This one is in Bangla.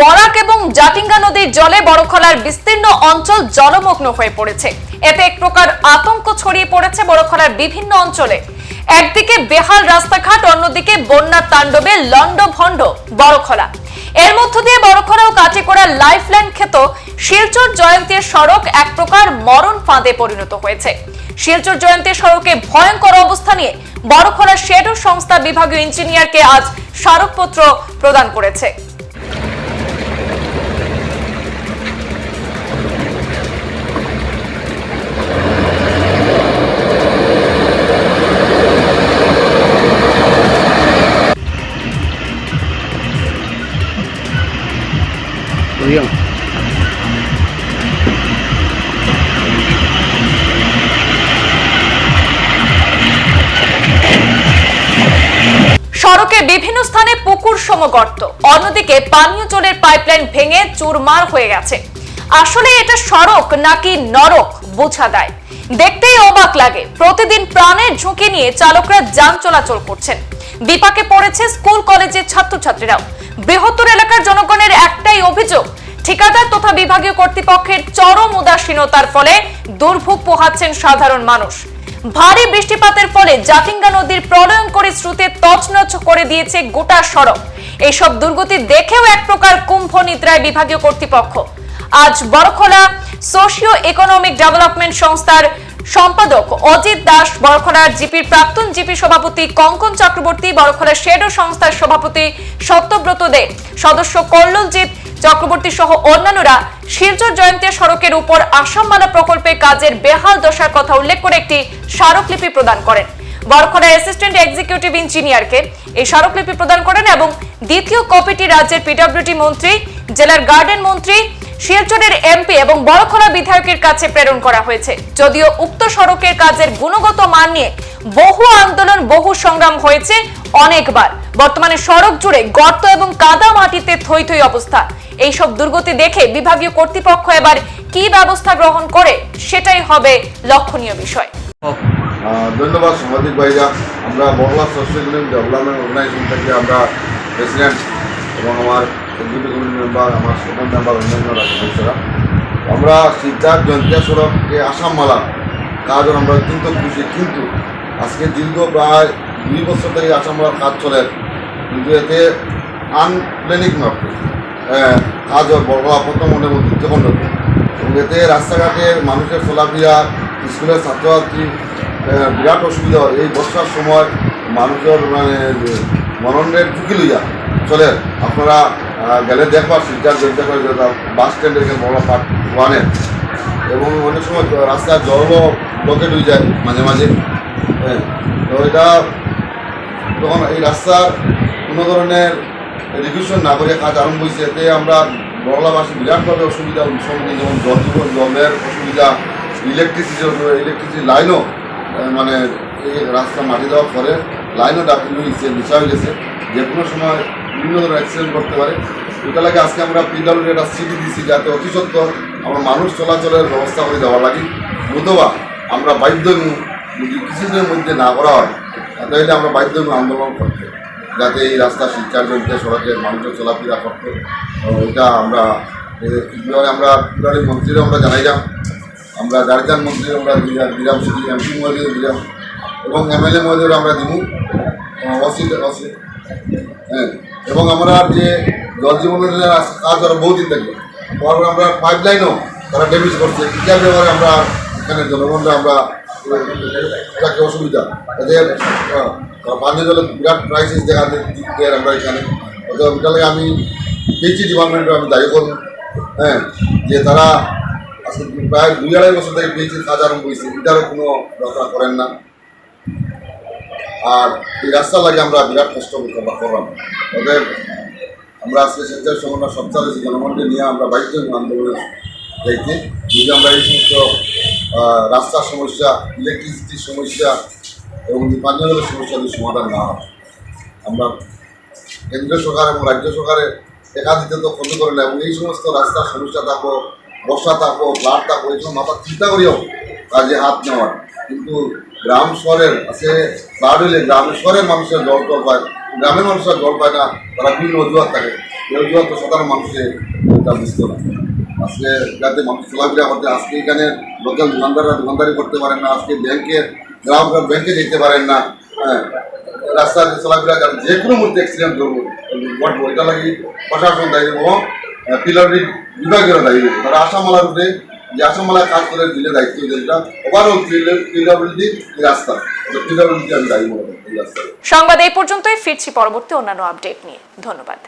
বরাক এবং জাটিঙ্গা নদীর জলে বড়খলার বিস্তীর্ণ অঞ্চল জলমগ্ন হয়ে পড়েছে। এতে এক প্রকার আতঙ্ক ছড়িয়ে পড়েছে বড়খলার বিভিন্ন অঞ্চলে। একদিকে বেহাল রাস্তাঘাট, অন্যদিকে বন্যার তাণ্ডবে লন্ডভন্ড বড়খলা। এর মধ্য দিয়ে বড়খলা ও কাটিকোড়া লাইফলাইন খেত শিলচর জয়ন্তীর সড়ক এক প্রকার মরণ ফাঁদে পরিণত হয়েছে। শিলচর জয়ন্তীর সড়কে ভয়ঙ্কর অবস্থা নিয়ে বড়খলা শেডো সংস্থা বিভাগীয় ইঞ্জিনিয়ারকে আজ স্মারকপত্র প্রদান করেছে। সড়কে বিভিন্ন স্থানে পুকুর সম গর্ত অন্যদিকে পানীয় জলের পাইপলাইন ভেঙে চুরমার হয়ে গেছে। আসলে এটা সড়ক নাকি নরক, বোঝা দেয় দেখতেই অবাক লাগে। প্রতিদিন প্রাণের ঝুঁকি নিয়ে চালকরা যান চলাচল করছেন। বিপাকে পড়েছে স্কুল কলেজের ছাত্রছাত্রীরাও। বৃহত্তর এলাকার জনগণের একটাই অভিযোগ, ঠিকাদার তথা বিভাগীয় কর্তৃপক্ষের চরম উদাসীনতার ফলে দুর্ভোগ পোহাচ্ছেন সাধারণ মানুষ। ভারী বৃষ্টিপাতের ফলে জাতিঙ্গা নদীর প্রলয়ঙ্করী স্রোতে তছনছ করে দিয়েছে গোটা সড়ক। এইসব দুর্গতি দেখেও এক প্রকার কুম্ভ নিদ্রায় বিভাগীয় কর্তৃপক্ষ। আজ বড়খলা সোশিও ইকোনমিক ডেভেলপমেন্ট সংস্থার সম্পাদক অজিত দাস বড়খলার জিপির প্রাক্তন জিপি সভাপতি কঙ্কন চক্রবর্তী, বড়খলা শেডো সংস্থার সভাপতি সত্যব্রত দে, সদস্য কল্লোলজিৎ চক্রবর্তী সহ অন্যান্যরা শিলচর জয়ন্তী সড়কের উপর আসামমালা প্রকল্পের কাজের বেহাল দশার কথা উল্লেখ করে একটি স্মারকলিপি প্রদান করেন। বরখলার অ্যাসিস্ট্যান্ট এক্সিকিউটিভ ইঞ্জিনিয়ারকে এই স্মারকলিপি প্রদান করেন এবং দ্বিতীয় কপিটি রাজ্যের পিডব্লিউডি মন্ত্রী, জেলার গার্ডেন মন্ত্রী, শিলচরের এমপি এবং বড়খলা বিধায়কের কাছে প্রেরণ করা হয়েছে। যদিও উক্ত সড়কের কাজের গুণগত মান নিয়ে বহু আন্দোলন, বহু সংগ্রাম হয়েছে অনেকবার। বর্তমানে সড়ক জুড়ে গর্ত এবং কাদা মাটিতে থই থই অবস্থা। এইসব দুর্গতি দেখে বিভাগীয় কর্তৃপক্ষ এবার কি ব্যবস্থা গ্রহণ করে সেটাই হবে লক্ষণীয় বিষয়। ধন্যবাদ সাংবাদিক ভাইরা। আমরা বড়লা সোশ্যাল ডেভেলপমেন্ট অর্গানাইজেশন থেকে আমরা প্রেসিডেন্ট এবং আমার এক্সিকিউটিভ কমিটি মেম্বার, আমার সেকেন্ড মেম্বার, অন্যান্য সদস্যরা আমরা সিদ্ধার্থ জয়ন্তিয়া সড়ককে আসামমালা কাজ আমরা অত্যন্ত খুশি। কিন্তু আজকে দীর্ঘ প্রায় দুই বছর থেকে আসামমালার কাজ চলে। কিন্তু এতে আনপ্ল্যানিং মাপে কাজ বড়লা প্রথম মধ্যে এবং এতে রাস্তাঘাটে মানুষের চলাফেরা স্কুলের ছাত্রছাত্রী বিরাট অসুবিধা হয়। এই বর্ষার সময় মানুষের মানে মরণের ঝুঁকি লইয়া চলে। আপনারা গেলে দেখবার সিদ্ধার দেখতে বাস স্ট্যান্ডে এখানে বড় পাট ওয়ানে। এবং অনেক সময় রাস্তায় জলও ব্লকেট হয়ে যায় মাঝে মাঝে। হ্যাঁ তো এটা তখন এই রাস্তার কোনো ধরনের রিভিশন না করে কাজ আরম্ভ হয়েছে, এতে আমরা বড়লাবাসী বিরাটভাবে অসুবিধা সম্মুখীন যেমন জল জীবন, জলের অসুবিধা ইলেকট্রিসিটির ইলেকট্রিসিটি লাইনও মানে এই রাস্তা মাটি দেওয়ার পরে লাইনও ডাকি হয়েছে মিশা হয়ে গেছে। যে কোনো সময় বিভিন্ন ধরনের অ্যাক্সিডেন্ট করতে পারে। ওটা লাগে আজকে আমরা পিডাব্লিউ একটা সিটি দিছি যাতে অতি আমরা মানুষ চলাচলের ব্যবস্থা করে দেওয়ার লাগে। নতুবা আমরা বাধ্য যদি কিছুদিনের মধ্যে না করা হয়। তাহলে আমরা বাধ্য আন্দোলন করতে যাতে এই রাস্তা শিক্ষার জন্য সড়কে মানুষের চলাফেরা করতো এটা আমরা কীভাবে আমরা কীভাবে মন্ত্রীরা আমরা জানাইলাম। আমরা গার্জিয়ান মন্ত্রী আমরা দিলাম দিলাম শুধু এমপি মহোদয় দিলাম। এবং এমএলএ মহোদয় আমরা দিব অসি অসি হ্যাঁ। এবং আমরা যে জল জীবনের কাজ আরও বহুদিন থাকবে আমরা পাইপ লাইনও তারা ড্যামেজ করছে। ইটার ব্যাপারে আমরা এখানে জনগণরা আমরা তাকে অসুবিধা। আহ, পানীয় জলের বিরাট ক্রাইসিস দেখা দিচ্ছে আমরা এখানে। লাগে আমি পিএইচি ডিপার্টমেন্টে আমি দায়ী করব। হ্যাঁ যে তারা আজকে প্রায় দুই আড়াই বছর থেকে পিএইচির কাজ আরম্ভ হয়েছে এটারও কোনো ব্যবস্থা করেন না। আর এই রাস্তা লাগে আমরা বিরাট কষ্ট করলাম ওদের আমরা আজকে স্বেচ্ছায় সংগঠন সপ্তাহ জনগণকে নিয়ে আমরা বাইক আন্দোলনে যাইতে এই সমস্ত রাস্তার সমস্যা ইলেকট্রিসিটির সমস্যা এবং যে পানীয় জলের সমস্যা যদি সমাধান না হয়। আমরা কেন্দ্রীয় সরকার এবং রাজ্য সরকারের টেকা দিতে তো ক্ষতি করে না এবং এই সমস্ত রাস্তার সমস্যা থাকো বর্ষা থাকো ফ্লাড থাকো এই সময় মাথা চিন্তা করিও কাজে হাত নেওয়ার। কিন্তু গ্রাম শহরের, আছে ফ্লাড হইলে গ্রামের শহরের মানুষের জল টল পায়, গ্রামের মানুষরা জল পায় না, তারা বিভিন্ন অজুহাত থাকে। কেউ তো সাধারণ মানুষের বুঝতো না। আজকে যাতে মানুষ চলাফেরা করতে, আজকে এখানে লোকাল দোকানদাররা দোকানদারি করতে পারেন না, আজকে ব্যাংকে, গ্রাহকরা ব্যাংকে যেতে পারেন না হ্যাঁ। রাস্তায় চলাফেরা করেন, যে কোনো মুহূর্তে অ্যাক্সিডেন্ট করব ঘটবো এটা লাগি প্রশাসন দায়ী এবং পিলারি বিভাগেরও দায়ী। তারা আসামালার উপরে যে আসামালা কাজ করে, দিলে দায়িত্ব যেটা ওভারঅল পিডাব্লিউডি রাস্তা। পিডাব্লিউডি আমি দায়ী মনে করি এই রাস্তায়। সংবাদ এই পর্যন্তই, ফিরছি পরবর্তী অন্যান্য আপডেট নিয়ে। ধন্যবাদ।